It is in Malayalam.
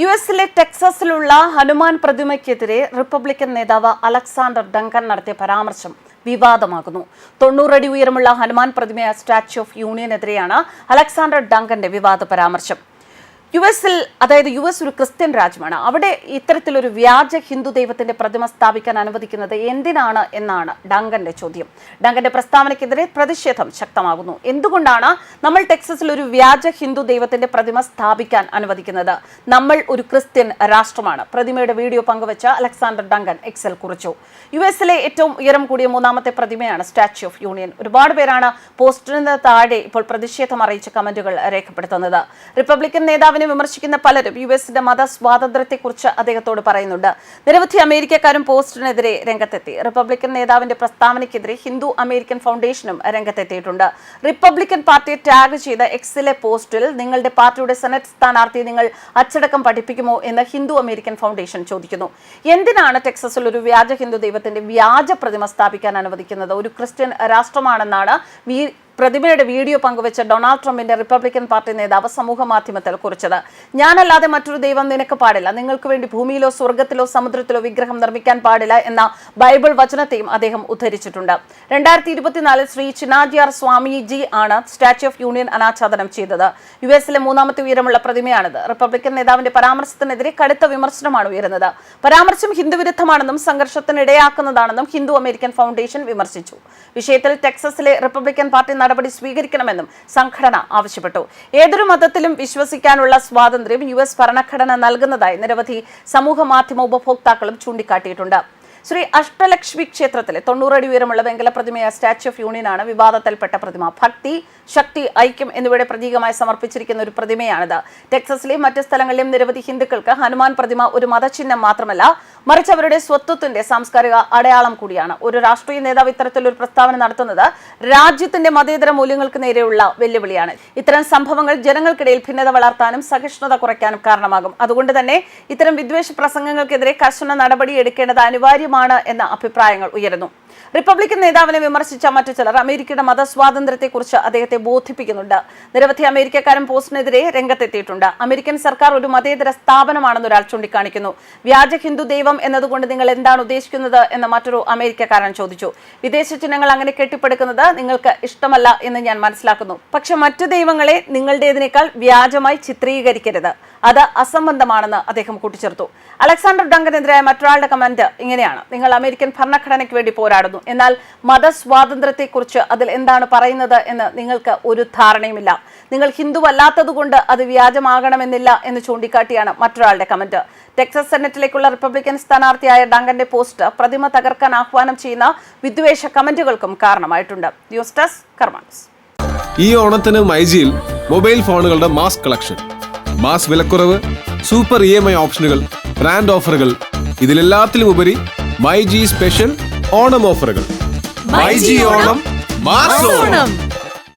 യു എസിലെ ടെക്സസിലുള്ള ഹനുമാൻ പ്രതിമയ്ക്കെതിരെ റിപ്പബ്ലിക്കൻ നേതാവ് അലക്സാണ്ടർ ഡങ്കൻ നടത്തിയ പരാമർശം വിവാദമാകുന്നു. തൊണ്ണൂറടി ഉയരമുള്ള ഹനുമാൻ പ്രതിമ സ്റ്റാച്യു ഓഫ് യൂണിയനെതിരെയാണ് അലക്സാണ്ടർ ഡങ്കന്റെ വിവാദ പരാമർശം. യു എസിൽ അതായത് യു എസ് ഒരു ക്രിസ്ത്യൻ രാജ്യമാണ്. അവിടെ ഇത്തരത്തിലൊരു വ്യാജ ഹിന്ദു ദൈവത്തിന്റെ പ്രതിമ സ്ഥാപിക്കാൻ അനുവദിക്കുന്നത് എന്തിനാണ് എന്നാണ് ഡങ്കന്റെ ചോദ്യം. ഡങ്കന്റെ പ്രസ്താവനയ്ക്കെതിരെ പ്രതിഷേധം ശക്തമാകുന്നു. എന്തുകൊണ്ടാണ് നമ്മൾ ടെക്സസിൽ ഒരു വ്യാജ ഹിന്ദു ദൈവത്തിന്റെ പ്രതിമ സ്ഥാപിക്കാൻ അനുവദിക്കുന്നത്? നമ്മൾ ഒരു ക്രിസ്ത്യൻ രാഷ്ട്രമാണ്. പ്രതിമയുടെ വീഡിയോ പങ്കുവച്ച അലക്സാണ്ടർ ഡങ്കൻ എക്സൽ കുറിച്ചു. യു എസിലെ ഏറ്റവും ഉയരം കൂടിയ മൂന്നാമത്തെ പ്രതിമയാണ് സ്റ്റാച്യു ഓഫ് യൂണിയൻ. ഒരുപാട് പേരാണ് പോസ്റ്ററിന് താഴെ ഇപ്പോൾ പ്രതിഷേധം അറിയിച്ച കമന്റുകൾ രേഖപ്പെടുത്തുന്നത്. റിപ്പബ്ലിക്കൻ നേതാവിനെ വിമർശിക്കുന്ന പലരും യു എസിന്റെ മത സ്വാതന്ത്ര്യത്തെക്കുറിച്ച് അദ്ദേഹത്തോട് പറയുന്നുണ്ട്. നിരവധി അമേരിക്കക്കാരും പോസ്റ്റിനെതിരെ രംഗത്തെത്തി. റിപ്പബ്ലിക്കൻ നേതാവിന്റെ പ്രസ്താവനയ്ക്കെതിരെ ഹിന്ദു അമേരിക്കൻ ഫൗണ്ടേഷനും രംഗത്തെത്തിയിട്ടുണ്ട്. റിപ്പബ്ലിക്കൻ പാർട്ടിയെ ടാഗ് ചെയ്ത എക്സിലെ പോസ്റ്റിൽ നിങ്ങളുടെ പാർട്ടിയുടെ സെനറ്റ് സ്ഥാനാർത്ഥി നിങ്ങൾ അച്ചടക്കം പഠിപ്പിക്കുമോ എന്ന് ഹിന്ദു അമേരിക്കൻ ഫൗണ്ടേഷൻ ചോദിക്കുന്നു. എന്തിനാണ് ടെക്സസിൽ ഒരു വ്യാജ ഹിന്ദു ദൈവത്തിന്റെ വ്യാജ പ്രതിമ സ്ഥാപിക്കാൻ അനുവദിക്കുന്നത്? ഒരു ക്രിസ്ത്യൻ രാഷ്ട്രമാണെന്നാണ് പ്രതിമയുടെ വീഡിയോ പങ്കുവച്ച ഡൊണാൾഡ് ട്രംപിന്റെ റിപ്പബ്ലിക്കൻ പാർട്ടി നേതാവ് സമൂഹ മാധ്യമത്തിൽ കുറിച്ചത്. ഞാനല്ലാതെ മറ്റൊരു ദൈവം നിനക്ക് പാടില്ല. നിങ്ങൾക്ക് വേണ്ടി ഭൂമിയിലോ സ്വർഗത്തിലോ സമുദ്രത്തിലോ വിഗ്രഹം നിർമ്മിക്കാൻ പാടില്ല എന്ന ബൈബിൾ വചനത്തെയും അദ്ദേഹം ഉദ്ധരിച്ചിട്ടുണ്ട്. രണ്ടായിരത്തി ഇരുപത്തിനാലിൽ ശ്രീ ചിനാജിയാർ സ്വാമിജി ആണ് സ്റ്റാച്യു ഓഫ് യൂണിയൻ അനാച്ഛാദനം ചെയ്തത്. യു എസിലെ മൂന്നാമത്തെ ഉയരമുള്ള പ്രതിമയാണിത്. റിപ്പബ്ലിക്കൻ നേതാവിന്റെ പരാമർശത്തിനെതിരെ കടുത്ത വിമർശനമാണ് ഉയരുന്നത്. പരാമർശം ഹിന്ദുവിരുദ്ധമാണെന്നും സംഘർഷത്തിനിടയാക്കുന്നതാണെന്നും ഹിന്ദു അമേരിക്കൻ ഫൗണ്ടേഷൻ വിമർശിച്ചു. വിഷയത്തിൽ ടെക്സസിലെ റിപ്പബ്ലിക്കൻ പാർട്ടി നടപടി സ്വീകരിക്കണമെന്നും സംഘടന ആവശ്യപ്പെട്ടു. ഏതൊരു മതത്തിലും വിശ്വസിക്കാനുള്ള സ്വാതന്ത്ര്യം യു എസ് ഭരണഘടന നൽകുന്നതായി നിരവധി സമൂഹ മാധ്യമ ഉപഭോക്താക്കളും ചൂണ്ടിക്കാട്ടിയിട്ടുണ്ട്. ശ്രീ അഷ്ടലക്ഷ്മി ക്ഷേത്രത്തിലെ തൊണ്ണൂറടി ഉയരമുള്ള വെങ്കല പ്രതിമയായ സ്റ്റാച്യു ഓഫ് യൂണിയനാണ് വിവാദത്തിൽപ്പെട്ട പ്രതിമ. ഭക്തി ശക്തി ഐക്യം എന്നിവയുടെ പ്രതീകമായി സമർപ്പിച്ചിരിക്കുന്ന ഒരു പ്രതിമയാണിത്. ടെക്സസിലെയും മറ്റ് സ്ഥലങ്ങളിലെയും നിരവധി ഹിന്ദുക്കൾക്ക് ഹനുമാൻ പ്രതിമ ഒരു മതചിഹ്നം മാത്രമല്ല മറിച്ച് അവരുടെ സ്വത്വത്തിന്റെ സാംസ്കാരിക അടയാളം കൂടിയാണ്. ഒരു രാഷ്ട്രീയ നേതാവ് ഇത്തരത്തിൽ ഒരു പ്രസ്താവന നടത്തുന്നത് രാജ്യത്തിന്റെ മതേതര മൂല്യങ്ങൾക്ക് നേരെയുള്ള വെല്ലുവിളിയാണ്. ഇത്തരം സംഭവങ്ങൾ ജനങ്ങൾക്കിടയിൽ ഭിന്നത വളർത്താനും സഹിഷ്ണുത കുറയ്ക്കാനും കാരണമാകും. അതുകൊണ്ട് തന്നെ ഇത്തരം വിദ്വേഷ പ്രസംഗങ്ങൾക്കെതിരെ കർശന നടപടി എടുക്കേണ്ടത് അനിവാര്യമാണ് എന്ന അഭിപ്രായങ്ങൾ ഉയരുന്നു. റിപ്പബ്ലിക്കൻ നേതാവിനെ വിമർശിച്ച മറ്റു ചിലർ അമേരിക്കയുടെ മതസ്വാതന്ത്ര്യത്തെക്കുറിച്ച് അദ്ദേഹത്തെ ബോധിപ്പിക്കുന്നുണ്ട്. നിരവധി അമേരിക്കക്കാരും പോസ്റ്റിനെതിരെ രംഗത്തെത്തിയിട്ടുണ്ട്. അമേരിക്കൻ സർക്കാർ ഒരു മതേതര സ്ഥാപനമാണെന്ന് ഒരാൾ ചൂണ്ടിക്കാണിക്കുന്നു. വ്യാജ ഹിന്ദു ദൈവം എന്നതുകൊണ്ട് നിങ്ങൾ എന്താണ് ഉദ്ദേശിക്കുന്നത് എന്ന് മറ്റൊരു അമേരിക്കക്കാരൻ ചോദിച്ചു. വിദേശ ചിഹ്നങ്ങൾ അങ്ങനെ കെട്ടിപ്പടുക്കുന്നത് നിങ്ങൾക്ക് ഇഷ്ടമല്ല എന്ന് ഞാൻ മനസ്സിലാക്കുന്നു. പക്ഷെ മറ്റു ദൈവങ്ങളെ നിങ്ങളുടേതിനേക്കാൾ വ്യാജമായി ചിത്രീകരിക്കരുത്. അത് അസംബന്ധമാണെന്ന് അദ്ദേഹം കൂട്ടിച്ചേർത്തു. അലക്സാണ്ടർ ഡങ്കനെതിരായ മറ്റൊരാളുടെ കമന്റ് ഇങ്ങനെയാണ്. നിങ്ങൾ അമേരിക്കൻ ഭരണഘടനയ്ക്ക് വേണ്ടി പോരാടുന്നു. എന്നാൽ മതസ്വാതന്ത്ര്യത്തെക്കുറിച്ച് അതിൽ എന്താണ് പറയുന്നത് എന്ന് നിങ്ങൾക്ക് ഒരു ധാരണയുമില്ല. നിങ്ങൾ ഹിന്ദുവല്ലാത്തതുകൊണ്ട് അത് വ്യാജമാകണമെന്നില്ല എന്ന് ചൂണ്ടിക്കാട്ടിയാണ് മറ്റൊരാളുടെ കമന്റ്. ടെക്സസ് സെനറ്റിലേക്കുള്ള റിപ്പബ്ലിക്കൻ സ്ഥാനാർത്ഥിയായ ഡങ്കന്റെ പോസ്റ്റ് പ്രതിമ തകർക്കാൻ ആഹ്വാനം ചെയ്യുന്ന വിദ്വേഷ കമന്റുകൾക്കും കാരണമായിട്ടുണ്ട്. ന്യൂസ് ഡെസ്ക് കർമാൻസ്. ഈ ഓണത്തിന് മൈജിയിൽ മൊബൈൽ ഫോണുകളുടെ മാസ് കളക്ഷൻ. മാസ് വിലക്കുറവ് super E M I options brand ഓഫറുകൾ ഇതിലെല്ലാത്തിലും ഉപരി മൈ ജി സ്പെഷ്യൽ ഓണം ഓഫറുകൾ. My G Onam mass Onam.